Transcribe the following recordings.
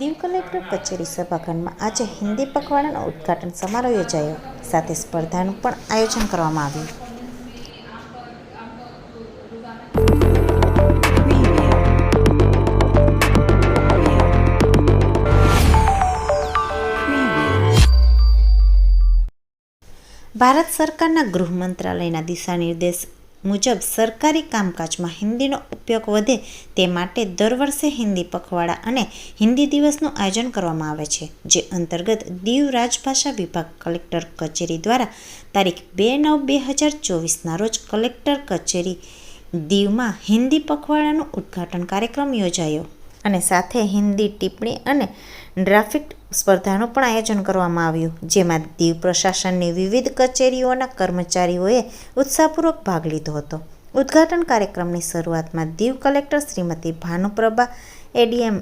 Diu collector કચેરી સભાખંડમાં આજે હિન્દી પખવાડાનો ઉદ્ઘાટન સમારોહ યોજાયો. સાથે સ્પર્ધાનું પણ આયોજન કરવામાં આવ્યું. ભારત સરકારના ગૃહ મંત્રાલયના દિશાનિર્દેશ મુજબ સરકારી કામકાજમાં હિન્દીનો ઉપયોગ વધે તે માટે દર વર્ષે હિન્દી પખવાડા અને હિન્દી દિવસનું આયોજન કરવામાં આવે છે, જે અંતર્ગત દીવ રાજભાષા વિભાગ કલેક્ટર કચેરી દ્વારા તારીખ બે નવ બે હજાર ચોવીસના રોજ કલેક્ટર કચેરી દીવમાં હિન્દી પખવાડાનું ઉદ્ઘાટન કાર્યક્રમ યોજાયો અને સાથે હિન્દી ટિપ્પણી અને ડ્રાફિક સ્પર્ધાનું પણ આયોજન કરવામાં આવ્યું, જેમાં દીવ પ્રશાસનની વિવિધ કચેરીઓના કર્મચારીઓએ ઉત્સાહપૂર્વક ભાગ લીધો હતો. ઉદ્ઘાટન કાર્યક્રમની શરૂઆતમાં Diu collector Shrimati Bhanuprabha, ADM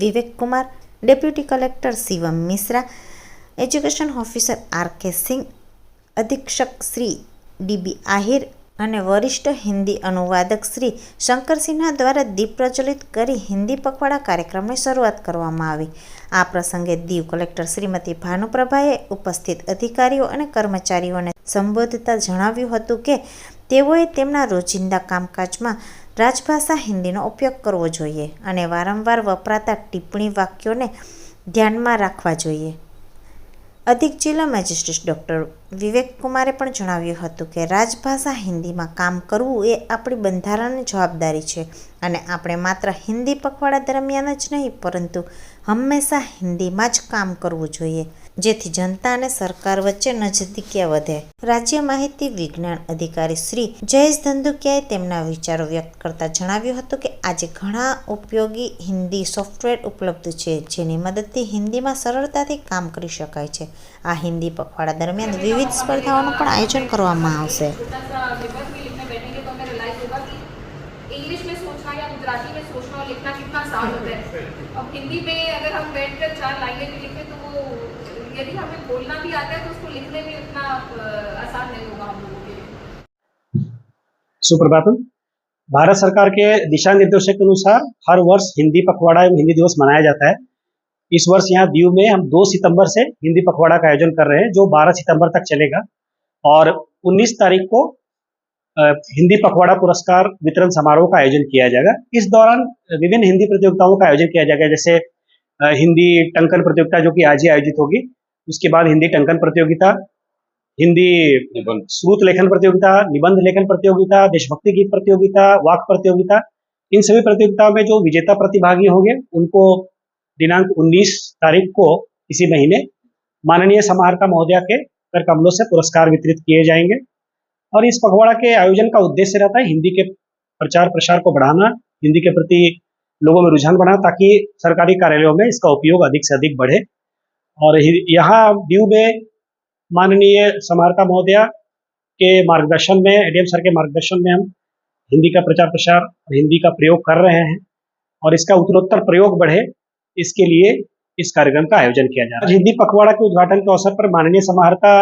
Vivekkumar, deputy collector Shivam Mishra, education officer R K Singh, અધિક્ષક શ્રી ડીબી આહિર અને વરિષ્ઠ હિન્દી અનુવાદક શ્રી શંકર સિન્હા દ્વારા દીપ પ્રજ્વલિત કરી હિન્દી પખવાડા કાર્યક્રમની શરૂઆત કરવામાં આવી. આ પ્રસંગે દીવ કલેક્ટર શ્રીમતી ભાનુપ્રભાએ ઉપસ્થિત અધિકારીઓ અને કર્મચારીઓને સંબોધતા જણાવ્યું હતું કે તેઓએ તેમના રોજિંદા કામકાજમાં રાજભાષા હિન્દીનો ઉપયોગ કરવો જોઈએ અને વારંવાર વપરાતા ટિપ્પણી વાક્યોને ધ્યાનમાં રાખવા જોઈએ. અધિક જિલ્લા મેજિસ્ટ્રેટ ડૉક્ટર વિવેક કુમારે પણ જણાવ્યું હતું કે રાજભાષા હિન્દીમાં કામ કરવું એ આપણી બંધારણની જવાબદારી છે અને આપણે માત્ર હિન્દી પખવાડા દરમિયાન જ નહીં, પરંતુ હંમેશા હિન્દીમાં જ કામ કરવું જોઈએ. જેથી જનતા અને સરકાર વચ્ચે નજદીકીયા વધે રાજ્ય માહિતી વિજ્ઞાન અધિકારી શ્રી જયેશ ધંધુકિયાએ તેમના વિચારો વ્યક્ત કરતા જણાવ્યું હતું કે આજે ઘણા ઉપયોગી હિન્દી સોફ્ટવેર ઉપલબ્ધ છે જેની મદદથી હિન્દીમાં સરળતાથી કામ કરી શકાય છે આ હિન્દી પખવાડા દરમિયાન વિવિધ સ્પર્ધાઓનું પણ આયોજન કરવામાં આવશે छोटा सा पेपर भी लिखने बैठेंगे तो हमें रियलाइज होगा कि इंग्लिश में सोचना या गुजराती में सोचना और लिखना कितना आसान होता है अब हिंदी में अगर हम बैठ कर चार लाइनें भी लिखें तो वो यदि हमें बोलना भी आता है तो उसको लिखने में उतना अ, आसान नहीं होगा हम लोगों के लिए। भारत सरकार के दिशा निर्देशों के अनुसार हर वर्ष हिंदी पखवाड़ा एवं हिंदी दिवस मनाया जाता है। इस वर्ष यहाँ दीव में हम 2 सितंबर से हिंदी पखवाड़ा का आयोजन कर रहे हैं जो 12 सितंबर तक चलेगा। और 19 तारीख को हिंदी पखवाड़ा पुरस्कार वितरण समारोह का आयोजन किया जाएगा। इस दौरान विभिन्न हिंदी प्रतियोगिताओं का आयोजन किया जाएगा जैसे हिंदी टंकन प्रतियोगिता जो कि आज ही आयोजित होगी। उसके बाद हिंदी टंकन प्रतियोगिता हिंदी श्रुत लेखन प्रतियोगिता निबंध लेखन प्रतियोगिता देशभक्ति गीत प्रतियोगिता वाक प्रतियोगिता इन सभी प्रतियोगिताओं में जो विजेता प्रतिभागी होंगे उनको दिनांक 19 तारीख को इसी महीने माननीय समाहर्ता महोदया के कर कमलों से पुरस्कार वितरित किए जाएँगे। और इस पखवाड़ा के आयोजन का उद्देश्य रहता है हिंदी के प्रचार प्रसार को बढ़ाना हिंदी के प्रति लोगों में रुझान बढ़ाना ताकि सरकारी कार्यालयों में इसका उपयोग अधिक से अधिक बढ़े। और यहाँ दीव में माननीय समाहर्ता महोदया के मार्गदर्शन में एडीएम सर के मार्गदर्शन में हम हिंदी का प्रचार प्रसार और हिंदी का प्रयोग कर रहे हैं और इसका उत्तरोत्तर प्रयोग बढ़े, इसके लिए इस कार्यक्रम का आयोजन किया जा रहा है। हिंदी पखवाड़ा के उद्घाटन के अवसर पर माननीय समाहर्ता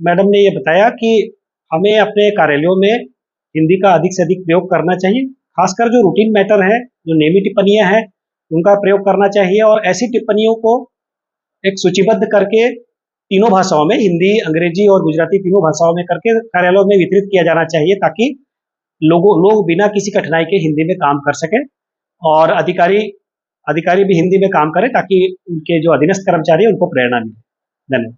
मैडम ने ये बताया कि हमें अपने कार्यालयों में हिंदी का अधिक से अधिक प्रयोग करना चाहिए, खासकर जो रूटीन मैटर है, जो नेमी टिप्पणियाँ हैं, उनका प्रयोग करना चाहिए और ऐसी टिप्पणियों को एक सूचीबद्ध करके तीनों भाषाओं में, हिंदी, अंग्रेज़ी और गुजराती तीनों भाषाओं में करके कार्यालयों में वितरित किया जाना चाहिए ताकि लोगों, लोग बिना किसी कठिनाई के हिंदी में काम कर सके और अधिकारी अधिकारी भी हिंदी में काम करें ताकि उनके जो अधीनस्थ कर्मचारी हैं, उनको प्रेरणा मिले। धन्यवाद।